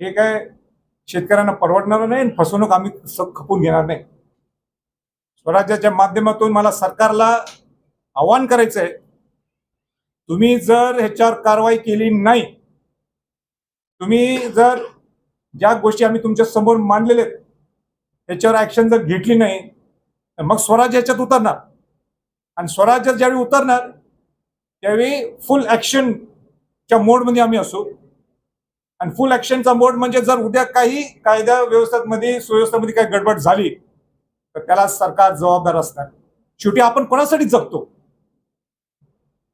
हे काय शेतकऱ्यांना परवडणार नाही आणि फसवणूक आम्ही खपून घेणार नाही. स्वराज्याच्या माध्यमातून मला सरकारला आव्हान करायचं आहे तुम्ही जर ह्याच्यावर कारवाई केली नाही तुम्ही जर ज्या गोष्टी आम्ही तुमच्यासमोर मांडलेल्या आहेत त्याच्यावर ऍक्शन जर घेतली नाही तर मग स्वराज याच्यात उतरणार. आणि स्वराज्यात ज्यावेळी उतरणार त्यावेळी फुल ऍक्शनच्या मोडमध्ये आम्ही असू. आणि फुल ऍक्शनचा मोड म्हणजे जर उद्या काही कायदा व्यवस्थेमध्ये सुव्यवस्थेमध्ये काही गडबड झाली तर त्याला सरकार जबाबदार असणार. शेवटी आपण कोणासाठी जगतो?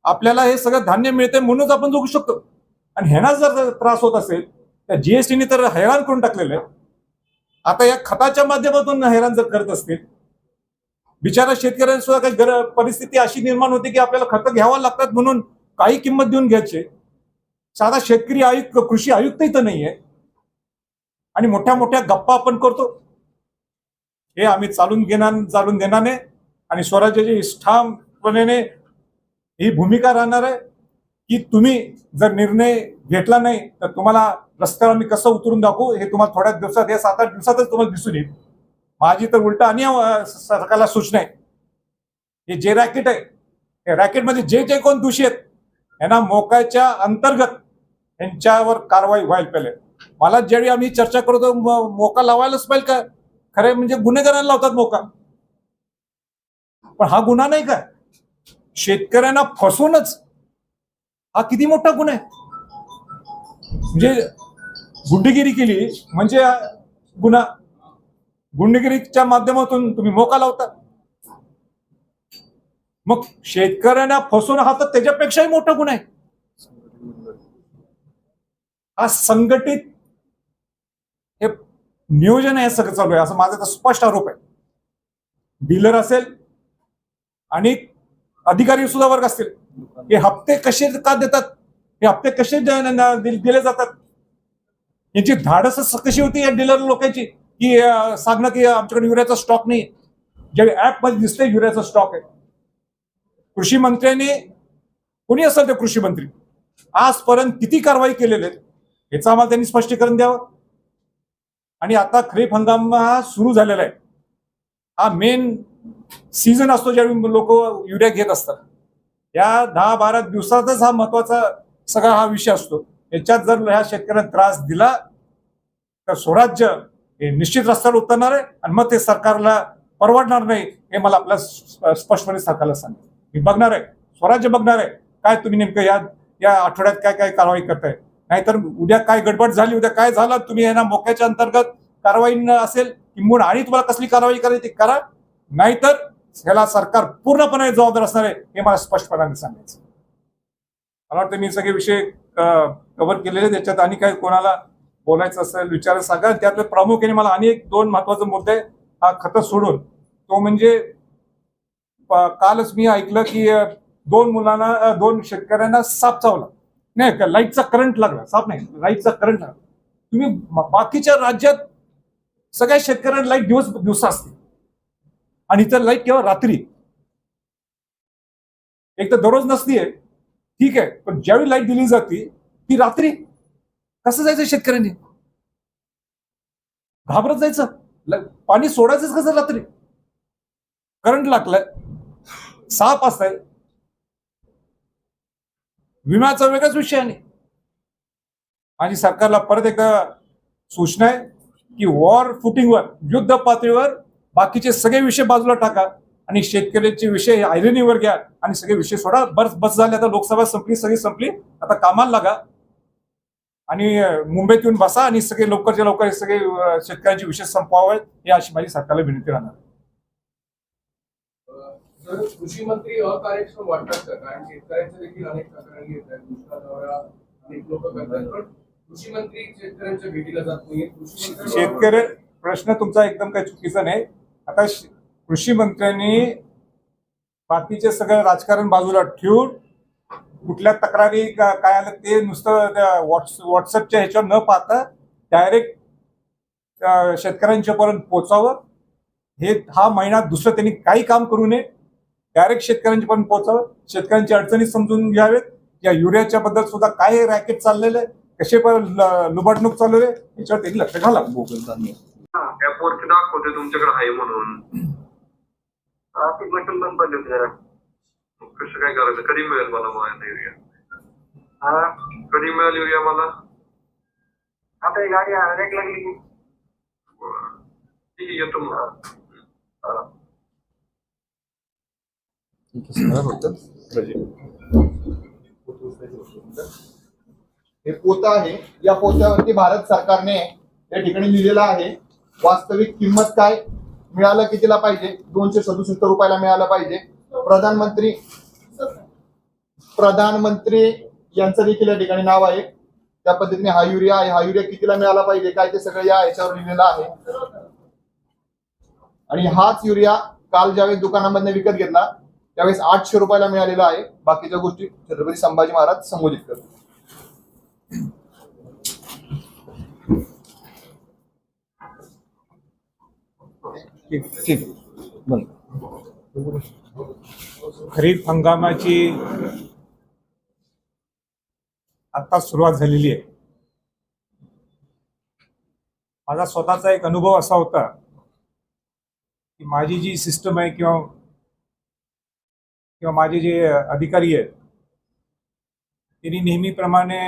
आपल्याला हे सगळं धान्य मिळते म्हणूनच आपण जगू शकतो. आणि ह्यांना जर त्रास होत असेल तर जीएसटीने तर हैराण करून टाकलेलं आहे. आता या खताच्या माध्यमातून हैराण जर करत असतील बिचारा शेतकऱ्यांना सुद्धा काही परिस्थिती अशी निर्माण होते की आपल्याला खतं घ्यावं लागतात म्हणून काही किंमत देऊन घ्यायची. साधा शेतकरी आयुक्त कृषी आयुक्त इथं नाहीये. आणि मोठ्या मोठ्या गप्पा आपण करतो. हे आम्ही चालून घेणार चालून देणार नाही. आणि स्वराज्याची ठामपणे ही भूमिका राहणार आहे की तुम्ही जर निर्णय घेतला नाही तर तुम्हाला रस्त्यावर आम्ही कसं उतरून दाखवू हे तुम्हाला थोड्या दिवसात या सात आठ दिवसातच तुम्हाला दिसून येईल. माझी तर उलटा आणि सरकारला सूचना आहे. हे जे रॅकेट आहे हे रॅकेटमध्ये जे जे कोण दोषी आहेत यांना मोकाच्या अंतर्गत यांच्यावर कारवाई व्हायला पाहिजे. मला ज्यावेळी आम्ही चर्चा करतो मोका लावायलाच पाहिजे का? खरे म्हणजे गुन्हेगारांना लावतात मोका. पण हा गुन्हा नाही का? शेतकऱ्यांना फसूनच हा किती मोठा गुन्हा आहे? म्हणजे गुंडगिरी केली म्हणजे गुन्हा गुंडगिरीच्या माध्यमातून तुम्ही मोका लावता. मग शेतकऱ्यांना फसवून हा तर त्याच्यापेक्षाही मोठा गुन्हा आहे. हा संघटित हे नियोजन आहे सगळं चालू आहे. असं माझा तर स्पष्ट आरोप आहे. डीलर असेल आणि अधिकारी सुद्धा वर्ग असतील हे हप्ते कसे का देतात? हे हप्ते कसे दिले जातात? यांची धाडस कशी होती या डीलर लोकांची? की सांगणं की आमच्याकडे युरियाचा स्टॉक नाही ज्या ऍपमध्ये दिसतंय युरियाचा स्टॉक आहे. कृषी मंत्र्यांनी कोणी असेल ते कृषी मंत्री? आजपर्यंत किती कारवाई केलेले याचं आम्हाला त्यांनी स्पष्टीकरण द्यावं. आणि आता खरीप हंगाम हा सुरू झालेला आहे. हा मेन सीझन असतो ज्यावेळी लोक युरिया घेत असतात. या दहा बारा दिवसातच हा महत्त्वाचा सगळा हा विषय असतो. याच्यात जर ह्या शेतकऱ्यांना त्रास दिला तर स्वराज्य हे निश्चित रस्त्यावर उतरणार आहे आणि मग ते सरकारला परवडणार नाही हे मला आपल्या स्पष्टपणे सरकारला सांगितलं मी बघणार आहे. स्वराज्य बघणार आहे. काय तुम्ही नेमकं या या आठवड्यात काय काय कारवाई करताय? नाहीतर उद्या काय गडबड झाली उद्या काय झालं तुम्ही यांना मोक्याच्या अंतर्गत कारवाई न असेल किंबहुना आणि तुम्हाला कसली कारवाई करायची ती करा. नाहीतर ह्याला सरकार पूर्णपणे जबाबदार असणार आहे हे मला स्पष्टपणाने सांगायचं मला वाटतं मी सगळे विषय कव्हर केलेले त्याच्यात आणि काही कोणाला बोलायचं असेल विचारायचं सांगा त्यातले प्रामुख्याने मला आणि एक दोन महत्त्वाचे मुद्दे हा खत सोडून. तो म्हणजे कालच मी ऐकलं की दोन मुलांना दोन शेतकऱ्यांना साप चावला. नाही का लाईटचा करंट लागला. साप नाही लाईटचा करंट लागला. तुम्ही बाकीच्या राज्यात सगळ्या शेतकऱ्यांना लाइट दिवस दिवसा असते. आणि इतर लाइट केव्हा रात्री. एक तर दररोज नसतीये. ठीक आहे पण ज्यावेळी लाइट दिली जाते ती रात्री. कसं जायचं शेतकऱ्यांनी? घाबरत जायचं. पाणी सोडायचंच कसं रात्री? करंट लागलाय साप असताय विम्याचा वेगळाच विषय आहे. माझी सरकारला परत एकदा सूचना आहे की वॉर फुटिंगवर युद्ध पातळीवर बाकीचे सगळे विषय बाजूला टाका आणि शेतकऱ्याचे विषय आयरनीवर घ्या आणि सगळे विषय सोडा. बस बस झाले आता लोकसभा संपली सगळी संपली. आता कामाला लागा. आणि मुंबईत येऊन बसा आणि सगळे लवकरच्या लवकर सगळे शेतकऱ्यांचे विषय संपवावेत हे अशी माझी सरकारला विनंती राहणार. जर कृषी मंत्री अकार्यक्षम वाटतात का? कारण शेतकऱ्यांच्या देखील अनेक तक्रारी येत आहेत. दुष्काळावर अनेक लोक करतात. पण कृषी मंत्री शेतकऱ्यांच्या भेटीला जात नाहीये कृषी मंत्र्यांबरोबर- शेतकरी प्रश्न तुमचा एकदम काही चुकीचा नाही. आता कृषी मंत्र्यांनी बाकीचे सगळं राजकारण बाजूला ठेवून कुठल्या तक्रारी का- काय आलं ते नुसतं व्हॉट्स व्हॉट्सअपच्या ह्याच्यावर न पाहता डायरेक्ट शेतकऱ्यांच्या पर्यंत पोचावं हे हा महिना दुसरं त्यांनी काही काम करू नये. डायरेक्ट शेतकऱ्यांच्यापर्यंत पोहोचावं पोचावं. शेतकऱ्यांची अडचणी समजून घ्यावेत. या युरियाच्या बद्दल सुद्धा काय रॅकेट चाललेलं आहे? कसे पण लुबाडणूक चालू आहे. याच्यावर त्यांनी लक्ष घाला. ऍपवरती दाखवते तुमच्याकडे आहे म्हणून. ती बटन बंद पडली होती जरा. कसं काय करायचं? कधी मिळेल मला माझ्या युरिया? हा? कधी मिळेल युरिया मला? आता ही गाडी रेक लागली. की ठीक आहे येतो मग. म्हणजे हे पोत आहे. या पोत्यावरती भारत सरकारने या ठिकाणी लिहिलेलं आहे वास्तविक किंमत काय? मिळालं कितीला पाहिजे? दोनशे सदुसष्ट रुपयाला मिळालं पाहिजे. प्रधानमंत्री प्रधानमंत्री यांचं देखील या ठिकाणी नाव आहे. त्या पद्धतीने हा युरिया आहे. हा युरिया कितीला मिळाला पाहिजे? काय ते सगळं या याच्यावर लिहिलेलं आहे. आणि हाच युरिया काल ज्यावेळेस दुकानामधनं विकत घेतला त्यावेळेस आठशे रुपयाला मिळालेला आहे. बाकीच्या गोष्टी छत्रपती संभाजी महाराज संबोधित करतो ठीक खरीप हंगामाची आता सुरुवात झालेली आहे. माझा स्वतःचा एक अनुभव असा होता की माझी जी सिस्टम आहे किंवा किंवा माझे जे अधिकारी आहेत त्यांनी नेहमीप्रमाणे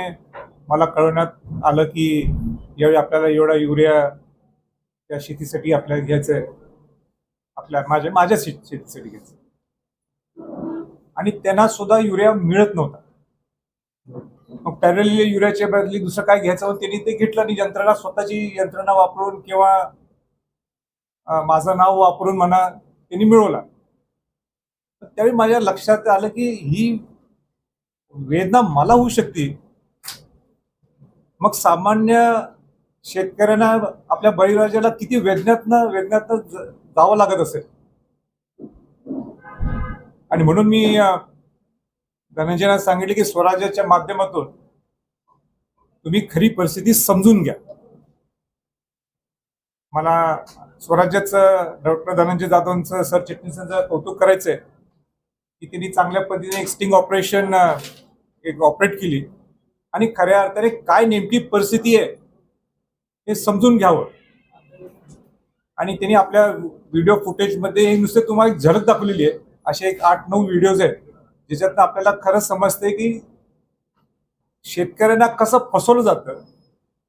मला कळवण्यात आलं की यावेळी आपल्याला एवढा युरिया त्या शेतीसाठी आपल्याला घ्यायचं आहे. आपल्या माझ्या माझ्या शेत शेतीसाठी घ्यायचं आणि त्यांना सुद्धा युरिया मिळत नव्हता. मग पॅरल युरियाच्या बदली दुसरं काय घ्यायचं होतं त्यांनी ते घेतलं आणि यंत्रणा स्वतःची यंत्रणा वापरून किंवा माझं नाव वापरून म्हणा त्यांनी मिळवला. त्यावेळी माझ्या लक्षात आलं की ही वेदना मला होऊ शकते. मग सामान्य शेतकऱ्यांना आपल्या बळीराजाला किती वेदनातनं वेदनातनं जावं लागत असेल? आणि म्हणून मी धनंजयना सांगितले की स्वराज्याच्या माध्यमातून तुम्ही खरी परिस्थिती समजून घ्या. मला स्वराज्याचं डॉक्टर धनंजय जाधवांचं सर चिटणीसांचं कौतुक करायचंय. की त्यांनी चांगल्या पद्धतीने एक्स्टिंग ऑपरेशन एक ऑपरेट केली. आणि खऱ्या अर्थाने काय नेमकी परिस्थिती आहे हे समजून घ्यावं. आणि त्यांनी आपल्या व्हिडिओ फुटेजमध्ये हे नुसते तुम्हाला एक झलक दाखवलेली आहे. असे एक आठ नऊ व्हिडिओज आहेत. ज्याच्यातनं आपल्याला खरं समजतंय की शेतकऱ्यांना कसं फसवलं जातं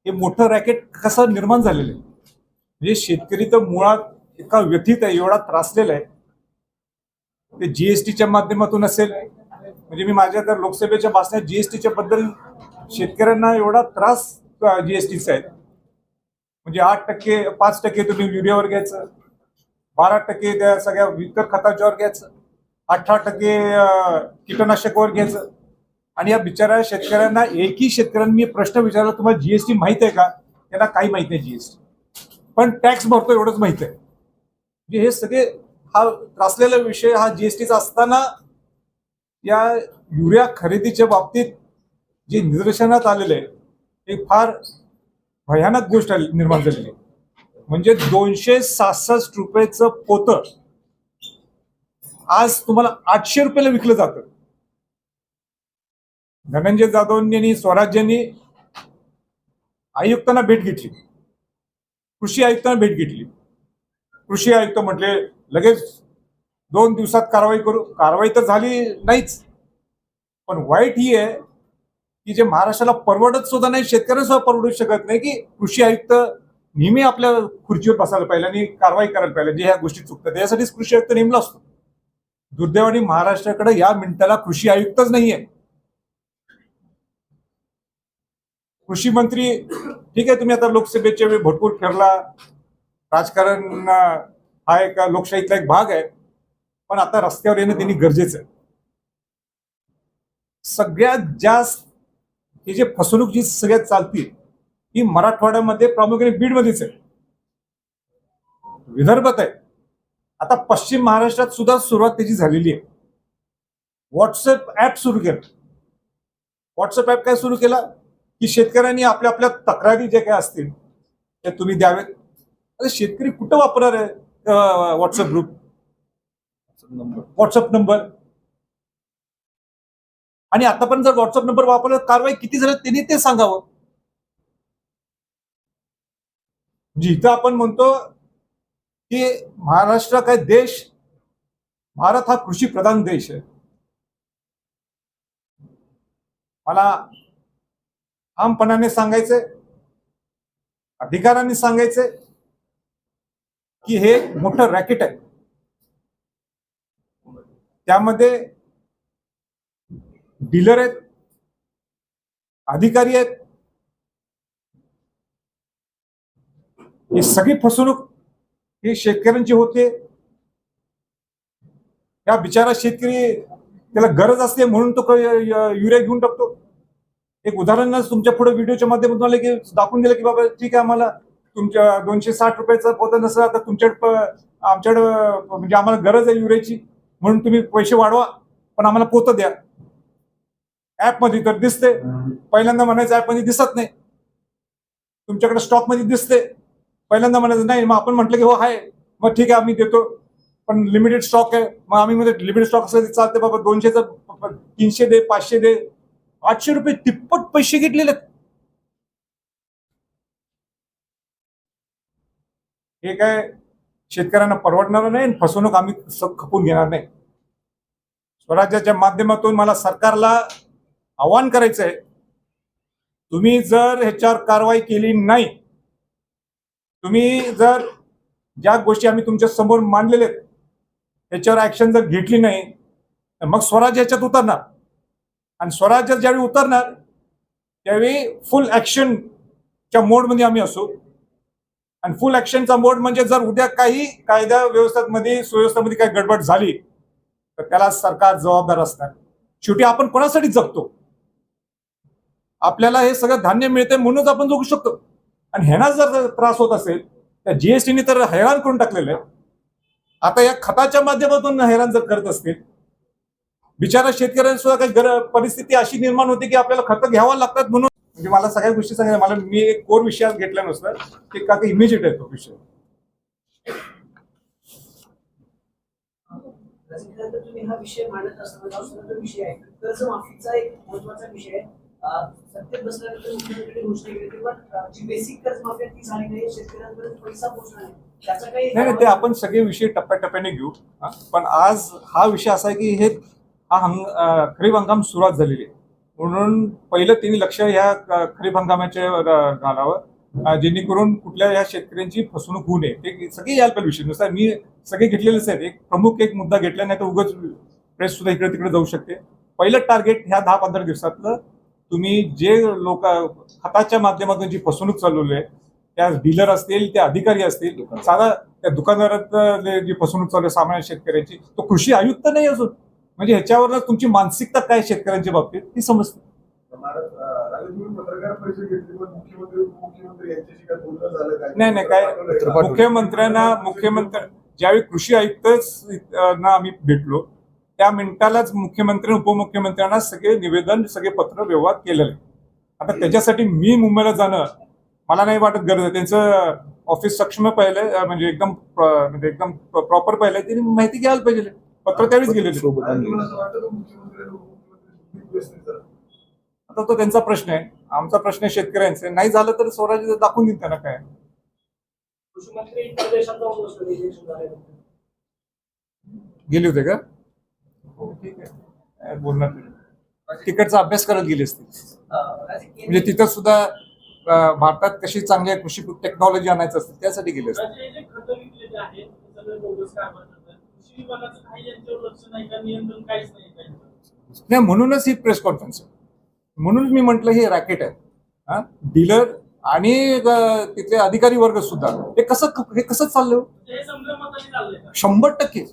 हे मोठं रॅकेट कसं निर्माण झालेलं आहे. म्हणजे शेतकरी तर मुळात एका व्यथित आहे एवढा त्रासलेला आहे. ते जीएसटीच्या माध्यमातून असेल. म्हणजे मी माझ्या तर लोकसभेच्या भाषणात जीएसटीच्या बद्दल शेतकऱ्यांना एवढा त्रास जीएसटीचा आहे. म्हणजे आठ टक्के पाच टक्के तुम्ही युरियावर घ्यायचं. बारा टक्के त्या सगळ्या इतर खताच्यावर घ्यायचं. अठरा टक्के कीटकनाशकावर घ्यायचं. आणि या बिचाऱ्या शेतकऱ्यांना एकही शेतकऱ्यांनी मी प्रश्न विचारला तुम्हाला जीएसटी माहीत आहे का? त्यांना काही माहीत नाही जीएसटी पण टॅक्स भरतो एवढंच माहीत आहे. म्हणजे हे सगळे हा त्रासलेला विषय हा जीएसटीचा असताना या युरिया खरेदीच्या बाबतीत जे निदर्शनात आलेलं आहे ते फार भयानक गोष्ट निर्माण झालेली आहे. म्हणजे दोनशे सहासष्ट रुपयेचं पोतं आज तुम्हाला आठशे रुपयाला विकलं जातं. धनंजय जाधव यांनी स्वराज्यांनी आयुक्तांना भेट घेतली. कृषी आयुक्तांना भेट घेतली. कृषी आयुक्त म्हटले लगेच दोन दिवसात कारवाई करू. कारवाई तर झाली नाहीच. पण वाईट ही आहे की जे महाराष्ट्राला परवडत सुद्धा नाही शेतकऱ्यांना सुद्धा परवडू शकत नाही की कृषी आयुक्त नेहमी आपल्या खुर्चीवर बसायला पाहिजे आणि कारवाई करायला पाहिजे. जे ह्या गोष्टी चुकतात यासाठीच कृषी आयुक्त नेमला असतो. दुर्दैवाने महाराष्ट्राकडे या मिनिटाला कृषी आयुक्तच नाहीये. कृषी मंत्री ठीक आहे तुम्ही आता लोकसभेच्या वेळी भरपूर फिरला. राजकारण हा एक लोकशाहीतला एक भाग आहे. पण आता रस्त्यावर येणं त्यांनी गरजेचं आहे. सगळ्यात जास्त ही जे फसवणूक जी सगळ्यात चालती ही मराठवाड्यामध्ये प्रामुख्याने बीडमध्येच आहे. विदर्भात आहे. आता पश्चिम महाराष्ट्रात सुद्धा सुरुवात त्याची झालेली आहे. व्हॉट्सअप ऍप सुरू केलं. व्हॉट्सअप ऍप काय सुरू केला? की शेतकऱ्यांनी आपल्या आपल्या तक्रारी जे काय असतील ते तुम्ही द्यावेत अरे शेतकरी कुठं वापरणार आहे? व्हॉट्सअप ग्रुप व्हॉट्सअप नंबर आणि आतापर्यंत जर व्हॉट्सअप नंबर वापरला कारवाई किती झाली त्यांनी ते सांगावं. म्हणजे इथं आपण म्हणतो की महाराष्ट्र काय देश भारत हा कृषी प्रधान देश आहे. मला ठामपणाने सांगायचंय अधिकाराने सांगायचंय की हे मोठं रॅकेट आहे. त्यामध्ये डीलर आहेत अधिकारी आहेत. ही सगळी फसवणूक ही शेतकऱ्यांची होते. या बिचारा शेतकरी त्याला गरज असते म्हणून तो युरिया घेऊन टाकतो. एक उदाहरण तुमच्यापुढे व्हिडिओच्या माध्यमातून आले की दाखवून दिलं की बाबा ठीक आहे आम्हाला तुमच्या दोनशे साठ रुपयाचा पोतं नसेल आता तुमच्याकडे आमच्याकडे म्हणजे आम्हाला गरज आहे युरियाची म्हणून तुम्ही पैसे वाढवा पण आम्हाला पोतं द्या. ऍपमध्ये तर दिसते पहिल्यांदा म्हणायचं ऍपमध्ये दिसत नाही. तुमच्याकडे स्टॉकमध्ये दिसते पहिल्यांदा म्हणायचं नाही मग आपण म्हटलं की हो आहे मग ठीक आहे आम्ही देतो. पण लिमिटेड स्टॉक आहे. मग आम्ही मध्ये लिमिटेड स्टॉक असलं चालते बाबा दोनशेचं तीनशे दे पाचशे दे. आठशे रुपये तिप्पट पैसे घेतलेले आहेत. हे काय शेतकऱ्यांना परवडणार नाही आणि फसवणूक आम्ही खपून घेणार नाही. स्वराज्याच्या माध्यमातून मला सरकारला आवाहन करायचं आहे तुम्ही जर ह्याच्यावर कारवाई केली नाही तुम्ही जर ज्या गोष्टी आम्ही तुमच्यासमोर मांडलेल्या आहेत त्याच्यावर ऍक्शन जर घेतली नाही तर मग स्वराज्य ह्याच्यात उतरणार. आणि स्वराज्यात ज्यावेळी उतरणार त्यावेळी फुल ऍक्शनच्या मोडमध्ये आम्ही असू. आणि फुल ऍक्शनचा मोड म्हणजे जर उद्या काही कायदा व्यवस्थेमध्ये सुव्यवस्थेमध्ये काही गडबड झाली तर त्याला सरकार जबाबदार असणार. शेवटी आपण कोणासाठी जगतो? आपल्याला हे सगळं धान्य मिळते म्हणूनच आपण जगू शकतो. आणि ह्यांना जर त्रास होत असेल तर जीएसटीने तर हैराण करून टाकलेलं आहे. आता या खताच्या माध्यमातून हैराण जर करत असतील बिचारा शेतकऱ्यांना सुद्धा काही परिस्थिती अशी निर्माण होते की आपल्याला खतं घ्यावं लागतात म्हणून म्हणजे मला सगळ्या गोष्टी सांगायच्या मला मी एक कोर विषयात घेतला नसतं की का इमिजिएट आहे तो विषय रसिकनंतर तुम्ही हा विषय मांडत असताना सुद्धा तो विषय आहे. कर्जमाफीचा एक महत्त्वाचा विषय आहे. अं, सत्तेत बसल्यानंतर मुख्यमंत्र्यांनी घोषणा केली होती पण अं, जी बेसिक कर्जमाफी आहे ती झाली नाही. शेतकऱ्यांपर्यंत पैसा पोहोचला नाही. त्याचा काही नाही नाही ते आपण सगळे विषय टप्प्याटप्प्याने घेऊ. पण आज हा विषय असा आहे की हे हा हंग खरीप हंगाम सुरुवात झालेली आहे. म्हणून पहिलं तिने लक्ष ह्या खरीप हंगामाच्या घालावं जेणेकरून कुठल्या ह्या शेतकऱ्यांची फसवणूक होऊ नये. ते सगळे यायला पाहिजे विषय. नुसता मी सगळे घेतलेलेच आहेत. एक प्रमुख एक मुद्दा घेतला नाही तर उगाच प्रेस सुद्धा इकडे तिकडे जाऊ शकते. पहिलं टार्गेट ह्या दहा पंधरा दिवसातलं तुम्ही जे लोक खताच्या माध्यमातून जी फसवणूक चालवली आहे त्या डीलर असतील त्या अधिकारी असतील साधा त्या दुकानदारात जे- जी फसवणूक चालू आहे सामान्य शेतकऱ्याची तो कृषी आयुक्त नाही अजून. म्हणजे ह्याच्यावर तुमची मानसिकता काय शेतकऱ्यांच्या बाबतीत ती समजते. नाही नाही काय मुख्यमंत्र्यांना मुख्यमंत्री ज्यावेळी कृषी आयुक्तच अं, ना आम्ही भेटलो त्या मिनिटालाच मुख्यमंत्री उपमुख्यमंत्र्यांना सगळे निवेदन सगळे पत्र व्यवहार केलेले. आता त्याच्यासाठी मी मुंबईला जाणं मला नाही वाटत गरज आहे. त्यांचं ऑफिस सक्षम पाहिलंय अं, म्हणजे एकदम म्हणजे एकदम प्रॉपर पाहिलंय त्यांनी माहिती घ्यायला पाहिजे. पत्र त्यावेळीच गेलेले. जरा? आता तो त्यांचा प्रश्न आहे. आमचा प्रश्न आहे शेतकऱ्यांचा. नाही झालं तर स्वराज्य दाखवून देईल त्यांना काय. गेले होते का? हो ठीक आहे. काय बोलणार. तिकडचा अभ्यास करत गेले असतील. म्हणजे तिथं सुद्धा भारतात कशी चांगली कृषी टेक्नॉलॉजी आणायचं असतं त्यासाठी गेले असतील. नाही म्हणूनच ही प्रेस कॉन्फरन्स आहे. म्हणूनच मी म्हटलं हे रॅकेट आहे. हा? डीलर आणि तिथले अधिकारी वर्ग सुद्धा. हे कसं हे कसं चाललं हो? का? शंभर टक्के.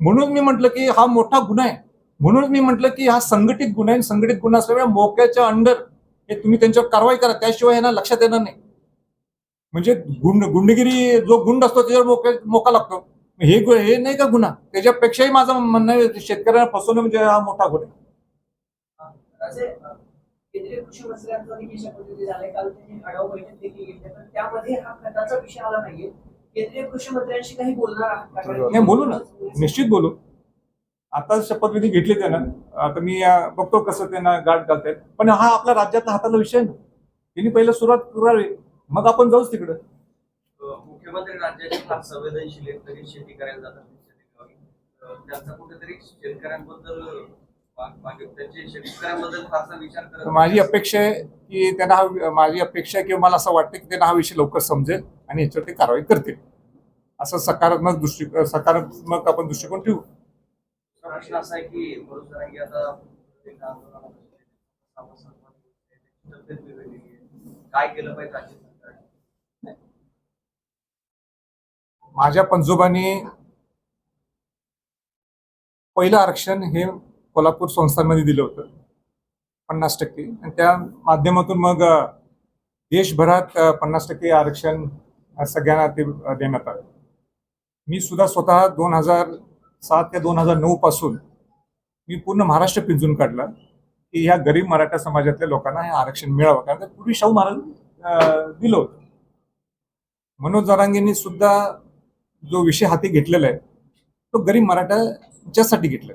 म्हणून मी म्हटलं की हा मोठा गुन्हा आहे. म्हणून मी म्हटलं की हा संघटित गुन्हा आहे संघटित गुन्हा असल्यामुळे मोक्याच्या अंडर हे तुम्ही त्यांच्यावर कारवाई करा. त्याशिवाय यांना लक्षात येणार नाही. म्हणजे गुंड गुंडगिरी जो गुंड असतो त्याच्यावर मोक्या मोका लागतो. हे हे नाही का गुन्हा? त्याच्यापेक्षाही माझं म्हणणं आहे शेतकऱ्यांना फसवणं म्हणजे हा मोठा गुन्हा आहे. राजे, अं, केंद्रीय कृषी मंत्र्यांचा देखील शपथविधी झालाय. काल त्यांनी आढावा बैठक देखील घेतली पण त्यामध्ये हा खताचा विषय आला नाहीये. केंद्रीय कृषी मंत्र्यांशी काही बोलणार आहात का? कारण नाही बोलू ना. निश्चित बोलू. आता शपथविधी घेतली त्यानं. आता मी बघतो कसं त्यांना गाठ घालतायत. पण हा आपला राज्यातला हाताला विषय ना. त्यांनी पहिलं सुरुवात करावी. मग आपण जाऊच तिकडं. मुख्यमंत्री राज्याचे फार संवेदनशील आहेत तरी शेती करायला जातात त्यांचा कुठेतरी शेतकऱ्यांबद्दल माझी. अपेक्षा आहे की त्यांना हा माझी अपेक्षा आहे किंवा मला असं वाटतं की त्यांना हा विषय लवकर समजेल आणि याच्यावर ते कारवाई करतील असं सकारात्मक दृष्टी सकारात्मक आपण दृष्टिकोन ठेवू प्रश्न असा आहे की. काय केलं पाहिजे राज्य सरकारने माझ्या पंजोबांनी पहिलं आरक्षण हे कोल्हापूर संस्थांमध्ये दिलं होतं पन्नास टक्के. आणि त्या माध्यमातून मग देशभरात पन्नास टक्के आरक्षण सगळ्यांना ते देण्यात आलं. मी सुद्धा स्वतः दोन हजार सात ते दोन हजार नऊ पासून मी पूर्ण महाराष्ट्र पिंजून काढला की ह्या गरीब मराठा समाजातल्या लोकांना हे आरक्षण मिळावं. कारण पूर्वी शाहू महाराज दिलं होतं. मनोज जरांगेंनी सुद्धा जो विषय हाती घेतलेला आहे तो गरीब मराठाच्यासाठी घेतला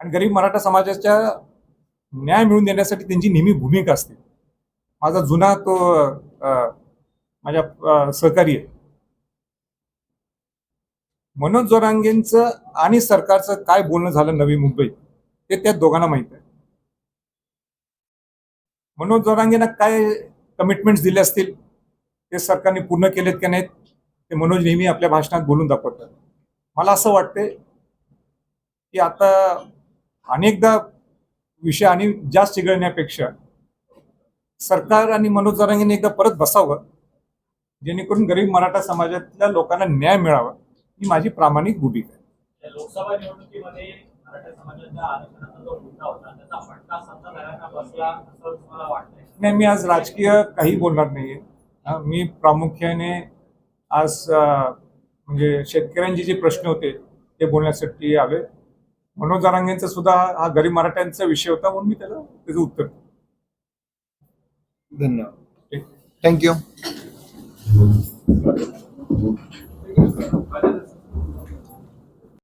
आणि गरीब मराठा समाजाच्या न्याय मिळवून देण्यासाठी त्यांची नेहमी भूमिका असते. माझा जुना तो माझ्या सहकारी आहे. मनोज जोरांगेंचं आणि सरकारचं काय बोलणं झालं नवी मुंबईत ते त्या दोघांना माहीत आहे. मनोज जोरांगेंना काय कमिटमेंट्स दिले असतील? ते सरकारने पूर्ण केलेत का नाहीत ते मनोज नेहमी आपल्या भाषणात बोलून दाखवतात. मला असं वाटते की आता अनेकदा विषय आणि जास्त चिघळण्यापेक्षा सरकार आणि मनोज जरांगेने एकदा परत बसावं जेणेकरून गरीब मराठा समाजातल्या लोकांना न्याय मिळावा ही माझी प्रामाणिक भूमिका आहे. लोकसभा निवडणुकीमध्ये मराठा समाजाच्या आरक्षणाचा जो मुद्दा होता त्याचा फटका सत्ताधाऱ्यांना बसला असं तुम्हाला वाटतंय? नाही मी आज राजकीय काही बोलणार नाहीये. मी प्रामुख्याने आज म्हणजे शेतकऱ्यांचे जे प्रश्न होते ते बोलण्यासाठी आले मनोज जारांगेंचा सुद्धा हा गरीब मराठ्यांचा विषय होता म्हणून मी त्याला त्याचं उत्तर धन्यवाद. थँक्यू